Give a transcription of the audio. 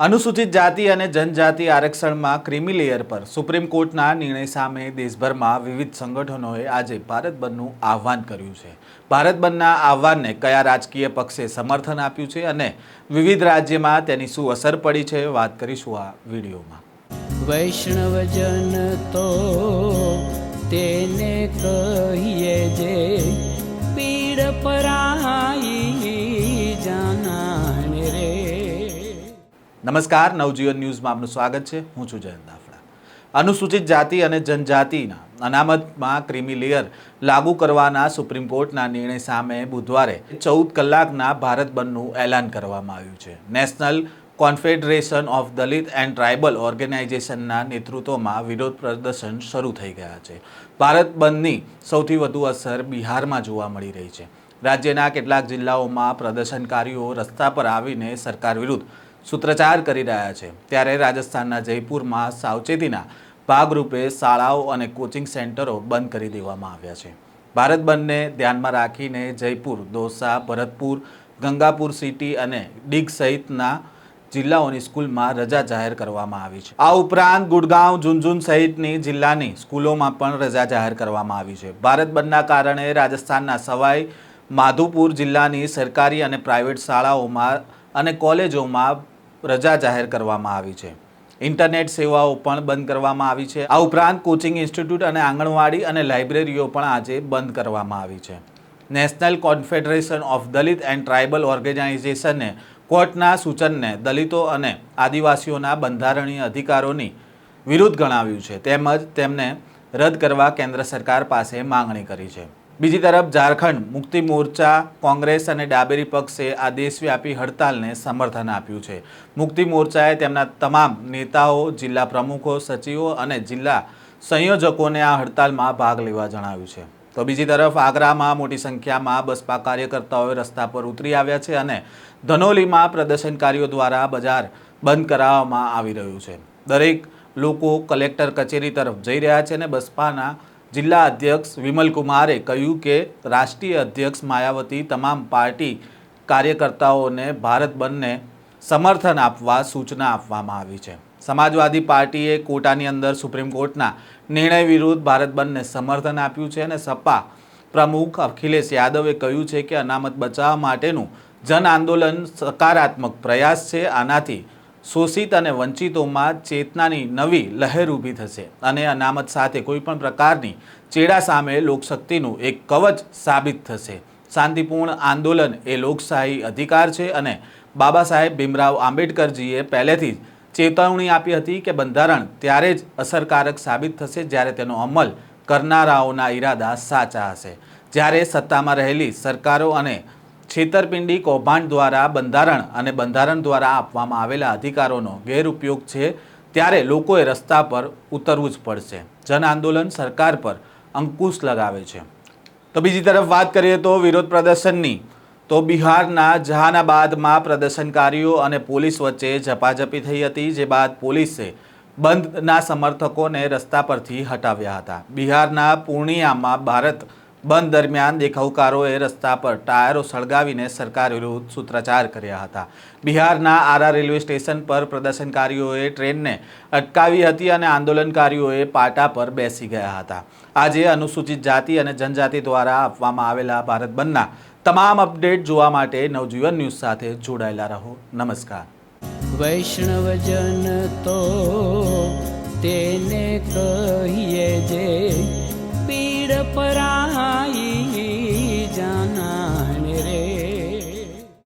અનુસૂચિત જાતિ અને જનજાતિ આરક્ષણમાં ક્રિમી લેયર પર સુપ્રીમ કોર્ટના નિર્ણય સામે દેશભરમાં વિવિધ સંગઠનોએ આજે ભારત બંધનું આહવાન કર્યું છે. ભારત બંધના આહવાનને કયા રાજકીય પક્ષે સમર્થન આપ્યું છે અને વિવિધ રાજ્યમાં તેની શું અસર પડી છે વાત કરીશું આ વિડીયોમાં. વૈષ્ણવજન તો તેને કહીએ જે પીડ પરાઈ નમસ્કાર, નવજીવન ન્યૂઝમાં આપનું સ્વાગત છે. હું છું જયંત દાફડા. અનુસૂચિત જાતિ અને જનજાતિના અનામતમાં ક્રિમી લેયર લાગુ કરવાના સુપ્રીમ કોર્ટના નિર્ણય સામે બુધવારે ચૌદ કલાકના ભારત બંધનું એલાન કરવામાં આવ્યું છે. National confederation of Dalit and tribal ઓર્ગેનાઇઝેશનના નેતૃત્વમાં વિરોધ પ્રદર્શન શરૂ થઈ ગયા છે. ભારત બંધની સૌથી વધુ અસર બિહારમાં જોવા મળી રહી છે. રાજ્યના કેટલાક જિલ્લાઓમાં પ્રદર્શનકારીઓ રસ્તા પર આવીને સરકાર વિરુદ્ધ સૂત્રચાર કરી રહ્યા છે. ત્યારે રાજસ્થાનના જયપુરમાં સાવચેતીના ભાગરૂપે શાળાઓ અને કોચિંગ સેન્ટરો બંધ કરી દેવામાં આવ્યા છે. ભારત બંધને ધ્યાનમાં રાખીને જયપુર, દોસા, ભરતપુર, ગંગાપુર સિટી અને ડીગ સહિતના જિલ્લાઓની સ્કૂલમાં રજા જાહેર કરવામાં આવી છે. આ ઉપરાંત ગુડગાંવ, ઝુંઝુન સહિતની જિલ્લાની સ્કૂલોમાં પણ રજા જાહેર કરવામાં આવી છે. ભારત બંધના કારણે રાજસ્થાનના સવાઈ, માધુપુર જિલ્લાની સરકારી અને પ્રાઇવેટ શાળાઓમાં અને કોલેજોમાં રજા જાહેર કરવામાં આવી છે. ઇન્ટરનેટ સેવાઓ પણ બંધ કરવામાં આવી છે. આ ઉપરાંત કોચિંગ ઇન્સ્ટિટ્યૂટ અને આંગણવાડી અને લાઇબ્રેરીઓ પણ આજે બંધ કરવામાં આવી છે. National confederation of Dalit and tribal ઓર્ગેનાઇઝેશને કોર્ટના સૂચનને દલિતો અને આદિવાસીઓના બંધારણીય અધિકારોની વિરુદ્ધ ગણાવ્યું છે. તેમજ તેમને રદ કરવા કેન્દ્ર સરકાર પાસે માંગણી કરી છે. બીજી તરફ ઝારખંડ મુક્તિ મોરચા, કોંગ્રેસ અને ડાબેરી પક્ષે આ દેશવ્યાપી હડતાલને સમર્થન આપ્યું છે. મુક્તિ મોરચાએ તેમના તમામ નેતાઓ, જિલ્લા પ્રમુખો, સચિવો અને જિલ્લા સંયોજકોને આ હડતાલમાં ભાગ લેવા જણાવ્યું છે. તો બીજી તરફ આગ્રામાં મોટી સંખ્યામાં બસપા કાર્યકર્તાઓએ રસ્તા પર ઉતરી આવ્યા છે અને ધનોલીમાં પ્રદર્શનકારીઓ દ્વારા બજાર બંધ કરાવવામાં આવી રહ્યું છે. દરેક લોકો કલેક્ટર કચેરી તરફ જઈ રહ્યા છે અને બસપાના જિલ્લા અધ્યક્ષ વિમલ કુમારે કહ્યું કે રાષ્ટ્રીય અધ્યક્ષ માયાવતી તમામ પાર્ટી કાર્યકર્તાઓને ભારત બંધને સમર્થન આપવા સૂચના આપવામાં આવી છે. સમાજવાદી પાર્ટીએ કોટાની અંદર સુપ્રીમ કોર્ટના નિર્ણય વિરુદ્ધ ભારત બંધને સમર્થન આપ્યું છે અને સપા પ્રમુખ અખિલેશ યાદવે કહ્યું છે કે અનામત બચાવવા માટેનું જન આંદોલન સકારાત્મક પ્રયાસ છે. આનાથી શોષિત અને વંચિતોમાં ચેતનાની નવી લહેર ઊભી થશે અને અનામત સાથે કોઈપણ પ્રકારની ચેડા સામે લોકશક્તિનું એક કવચ સાબિત થશે. શાંતિપૂર્ણ આંદોલન એ લોકશાહી અધિકાર છે અને બાબા સાહેબ ભીમરાવ આંબેડકરજીએ પહેલેથી જ ચેતવણી આપી હતી કે બંધારણ ત્યારે જ અસરકારક સાબિત થશે જ્યારે તેનો અમલ કરનારાઓના ઈરાદા સાચા હશે. જ્યારે સત્તામાં રહેલી સરકારો અને છેતરપિંડી કૌભાંડ દ્વારા બંધારણ અને બંધારણ દ્વારા આપવામાં આવેલા અધિકારોનો ગેરઉપયોગ છે, ત્યારે લોકોએ રસ્તા પર ઉતરવું જ પડશે. જન આંદોલન સરકાર પર અંકુશ લગાવે છે. તો બીજી તરફ વાત કરીએ તો વિરોધ પ્રદર્શનની. તો બિહારના જહાનાબાદમાં પ્રદર્શનકારીઓ અને પોલીસ વચ્ચે ઝપાઝપી થઈ હતી, જે બાદ પોલીસે બંધના સમર્થકોને રસ્તા પરથી હટાવ્યા હતા. બિહારના પૂર્ણિયામાં ભારત બંધ દરમિયાન દેખાવકારોએ રસ્તા પર ટાયરો સળગાવીને સરકાર વિરુદ્ધ સૂત્રાચાર કર્યા હતા. બિહારના આરા રેલવે સ્ટેશન પર પ્રદર્શનકારીઓએ ટ્રેનને અટકાવી હતી અને આંદોલનકારીઓએ પાટા પર બેસી ગયા હતા. આજે અનુસૂચિત જાતિ અને જનજાતિ દ્વારા આપવામાં આવેલા ભારત બંધના તમામ અપડેટ જોવા માટે નવજીવન ન્યૂઝ સાથે જોડાયેલા રહો. નમસ્કાર. વૈષ્ણવજન તો તેને કહીએ જે પીડ પરાઈ